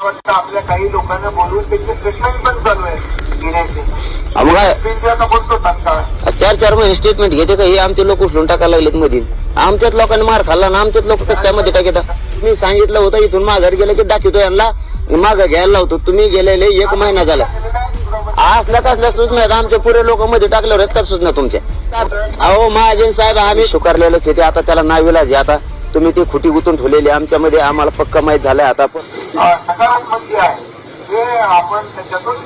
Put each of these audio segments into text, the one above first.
आपल्या काही लोकांना बोलवून त्याचे ट्रीटमेंट पण चालू आहे. काय? आता बोलतो तात्काळ. चार चार महिने स्टेटमेंट घेते का? हे आमचे लोक उचलून टाकायला लागलेत मधील. आमच्याच लोकांनी मार खाल्ला ना आमच्याच लोक कसं काय मध्ये टाकता? मी सांगितलं होतं इथून माघार गेलं की दाखवतो यांना. मागं घ्यायला लावतो. तुम्ही गेलेले एक महिना झाला. असल्या कसल्या सूचना आहेत. आमचे पुरे लोक मध्ये टाकल्यावर आहेत का सूचना तुमच्या? अहो महाजन साहेब आम्ही स्वीकारलेलंच आहे ते. आता त्याला नाविलाज आहे आता. तुम्ही ती खुटी गुतून ठेवलेली आमच्यामध्ये आम्हाला पक्का माहीत झालंय आता. पण अं, सकारात्मक जे आहे. ते आपण त्याच्यातून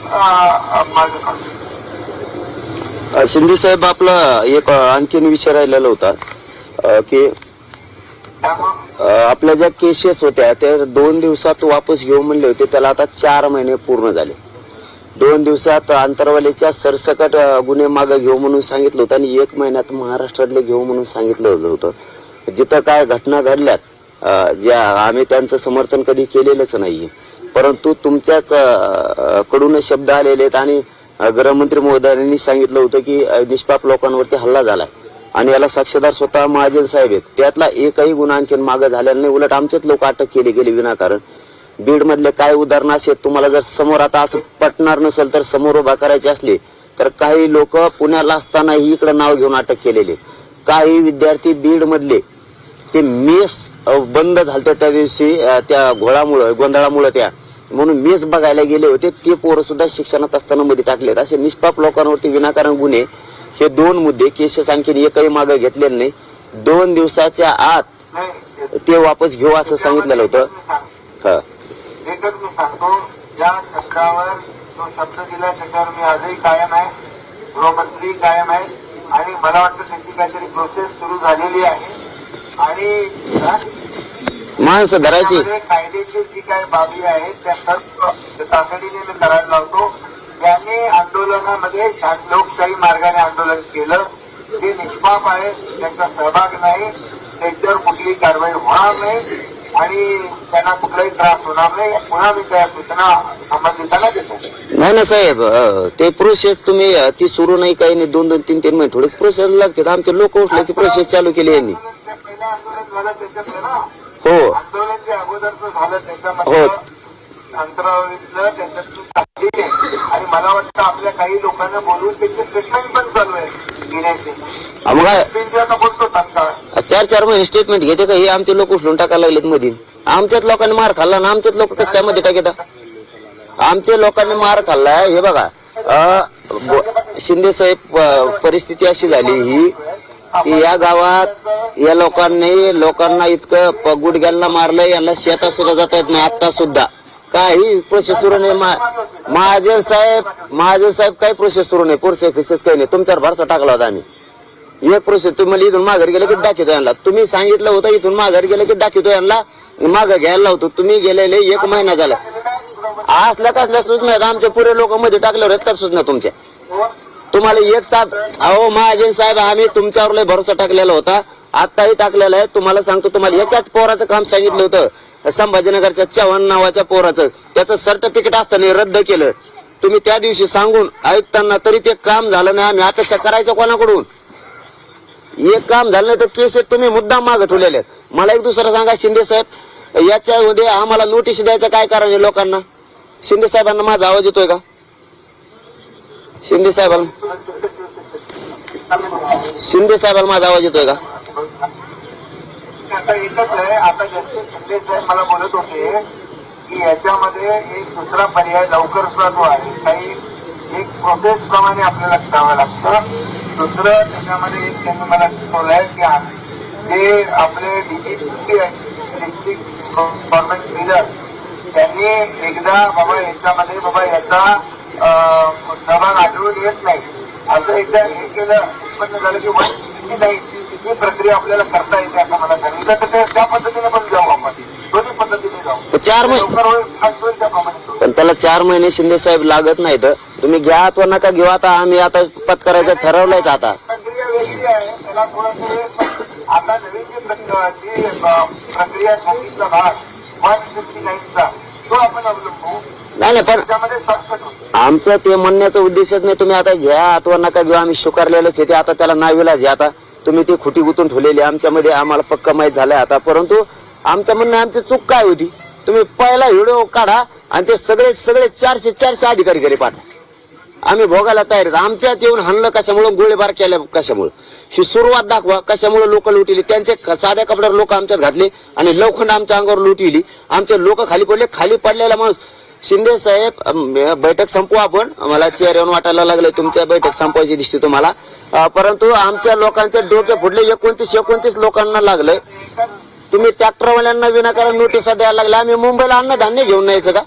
मार्ग शिंदे साहेब आपला एक आणखीन विषय राहिलेला होता. की आपल्या ज्या केसेस होत्या त्या दोन दिवसात वापस घेऊ म्हणले होते. त्याला आता चार महिने पूर्ण झाले. दोन दिवसात आंतरवालीच्या सरसकट गुन्हे मागे घेऊ म्हणून सांगितलं होतं आणि एक महिन्यात महाराष्ट्रातले घेऊ म्हणून सांगितलं होतं. जिथं काय घटना घडल्यात ज्या आम्ही त्यांचं समर्थन कधी केलेलंच नाहीये. परंतु तुमच्याच कडून शब्द आलेले आहेत आणि गृहमंत्री महोदयांनी सांगितलं होतं की निष्पाप लोकांवरती हल्ला झालाय. आणि याला साक्षीदार स्वतः महाजन साहेब आहेत. त्यातला एकही गुन्हा आणखीन मागे झालेला नाही. उलट आमचेच लोक अटक केली गेली विनाकारण. बीडमधले काय उदाहरणं असे तुम्हाला जर समोर आता असं पटणार नसेल तर समोर उभा करायचे असले तर काही लोक पुण्याला असतानाही इकडे नाव घेऊन अटक केलेले काही विद्यार्थी बीड मधले ते मेस बंद झालते त्या दिवशी त्या घोळामुळं गोंधळामुळं त्या. म्हणून मेस बघायला गेले होते ते पोरं सुद्धा शिक्षणात असताना मध्ये टाकलेत. असे निष्पाप लोकांवरती विनाकारण गुन्हे हे दोन मुद्दे केसेस आणखीन एकही मागे घेतलेले नाही. दोन दिवसाच्या आत ते वापस घेऊ असं सांगितलेलं होतं. हा. एकच मी सांगतो ज्या शब्दावर तो शब्द दिला त्याच्यावर मी आजही कायम आहे गृहमंत्री कायम आहे आणि मला वाटतं त्याची काहीतरी प्रोसेस सुरू झालेली आहे. आणि माणसं धरायची. कायदेशीर जी काही बाबी आहेत त्या सर्व तातडीने मी करायला लावतो. ज्यांनी आंदोलनामध्ये लोकशाही मार्गाने आंदोलन केलं. ते निष्पाप आहे त्यांचा सहभाग नाही. त्यांच्यावर कुठलीही कारवाई होणार नाही. आणि त्यांना कुठलाही त्रास होणार नाही. पुन्हा मी त्या सूचना संबंधितांना देतो. नाही ना साहेब ते प्रोसेस तुम्ही ती सुरू नाही काही नाही दोन दोन तीन तीन महिने थोडी प्रोसेस लागते आमचे लोक उठल्याची प्रोसेस चालू केली यांनी. हो. हो. आणि मला वाटतं आपल्या काही लोकांना बोलवून त्याचे पण चालू आहे. चार चार महिने स्टेटमेंट घेते का? हे आमचे लोक उचलून टाकायला लागलेत मध्ये आमच्याच लोकांनी मार खाल्ला ना? आमच्याच लोक कसं काय मध्ये टाकता आमच्या लोकांनी मार खाल्लाय हे बघा शिंदे साहेब परिस्थिती अशी झाली ही की या गावात या लोकांनी लोकांना इतकं प- गुडघ्यांना मारलं यांना शेतात सुद्धा जाता येत नाही आता सुद्धा. काही प्रोसेस सुरू नाही. महाजन साहेब महाजन साहेब काही प्रोसेस सुरू नाही. प्रोसेस फिसेस काही नाही. तुमच्यावर भरसा टाकला होता आम्ही. एक प्रोसेस तुम्हाला इथून माघार गेलं की दाखवतो यांना. तुम्ही सांगितलं होतं इथून माघार गेलं की दाखवतो यांना. मागं घ्यायला होतो तुम्ही गेलेले एक महिना झाला. असल्या कसल्या सूचना आमच्या पुरे लोक मध्ये टाकल्यावर आहेत का सूचना तुमच्या? तुम्हाला एक साथ अहो महाजन साहेब आम्ही तुमच्यावर लय भरोसा टाकलेला होता. आताही टाकलेला आहे. तुम्हाला सांगतो तुम्हाला एकाच पोराचं काम सांगितलं होतं. संभाजीनगरच्या चव्हाण नावाच्या पोराचं. त्याचं सर्टिफिकेट असताना रद्द केलं. तुम्ही त्या दिवशी सांगून आयुक्तांना तरी ते काम झालं नाही. आम्ही अपेक्षा करायचं कोणाकडून? एक काम झालं नाही तर केस तुम्ही मुद्दाम मागे ठेवलेले मला एक दुसरं सांगा शिंदे साहेब याच्यामध्ये आम्हाला नोटीस द्यायचं काय कारण आहे लोकांना? शिंदे साहेबांना माझा आवाज येतोय का? शिंदे साहेबांना शिंदे साहेबांना माझा आवाज येतोय का? आता एकच आहे आता जसे शिंदे साहेब मला बोलत होते की याच्यामध्ये एक दुसरा पर्याय लवकर सुद्धा जो आहे. काही एक प्रोसेस प्रमाणे आपल्याला करावं लागतं. दुसरं त्याच्यामध्ये एक त्यांनी मला शिकवलंय की ते जे आपले डीजीपी डिस्ट्रिक्ट गव्हर्नमेंट लिडर त्यांनी एकदा बाबा याच्यामध्ये बाबा याचा सहभाग आढळून येत नाही. असं एकदा हे केलं उत्पन्न झालं की वन सिक्स्टी नाईन ही प्रक्रिया आपल्याला करता येते असं मला सांगितलं तर ते- त्या पद्धतीने पण जाऊ आपण. दोन्ही पद्धतीने जाऊ. चार महिने लवकर होईल फास्ट होईल त्याप्रमाणे. पण त्याला चार महिने शिंदे साहेब लागत नाहीत. तुम्ही घ्या अथवा नका घेऊ. आता आम्ही आता पत्करायचं ठरवलंयच आता. प्रक्रिया वेगळी आहे. त्याला थोडंसं आता नवीन जी प्रक्रिया जी अं, प्रक्रिया सांगितला भाग वन फिफ्टी नाईनचा तो आपण अवलंबू. नाही नाही पण त्याच्यामध्ये शॉर्टकट होतो. आमचं ते म्हणण्याचा उद्देशच नाही. तुम्ही आता घ्या अथवा नका घेऊ. आम्ही स्वीकारलेलंच आहे. आता त्याला नाविलाच घ्या आता तुम्ही ती खुटी गुतून ठेवलेली आहे. आमच्यामध्ये आम्हाला पक्का माहीत झालंय आता. परंतु आमचं म्हणणं आमची चूक काय होती? तुम्ही पहिला व्हिडिओ काढा आणि ते सगळे सगळे चारशे चारशे अधिकारी घरी पाठवा. आम्ही भोगायला तयार आमच्यात येऊन हाणलं कशामुळं? गोळीबार केल्या कशामुळं? ही सुरुवात दाखवा. कशामुळे लोक लुटिली? त्यांचे साध्या कपड्यावर लोक आमच्यात घातले आणि लवखंड आमच्या अंगावर लुटिली आमचे लोक खाली पडले. खाली पडलेला माणूस शिंदे साहेब बैठक संपू आपण. मला चेअर येऊन वाटायला लागले तुमच्या बैठक संपवायची दिसते तुम्हाला. परंतु आमच्या लोकांचे डोके फुटले. एकोणतीस एकोणतीस लोकांना लागले तुम्ही ट्रॅक्टरवाल्यांना विनाकारण नोटिसा द्यायला लागल्या आम्ही मुंबईला अन्नधान्य घेऊन यायचं का?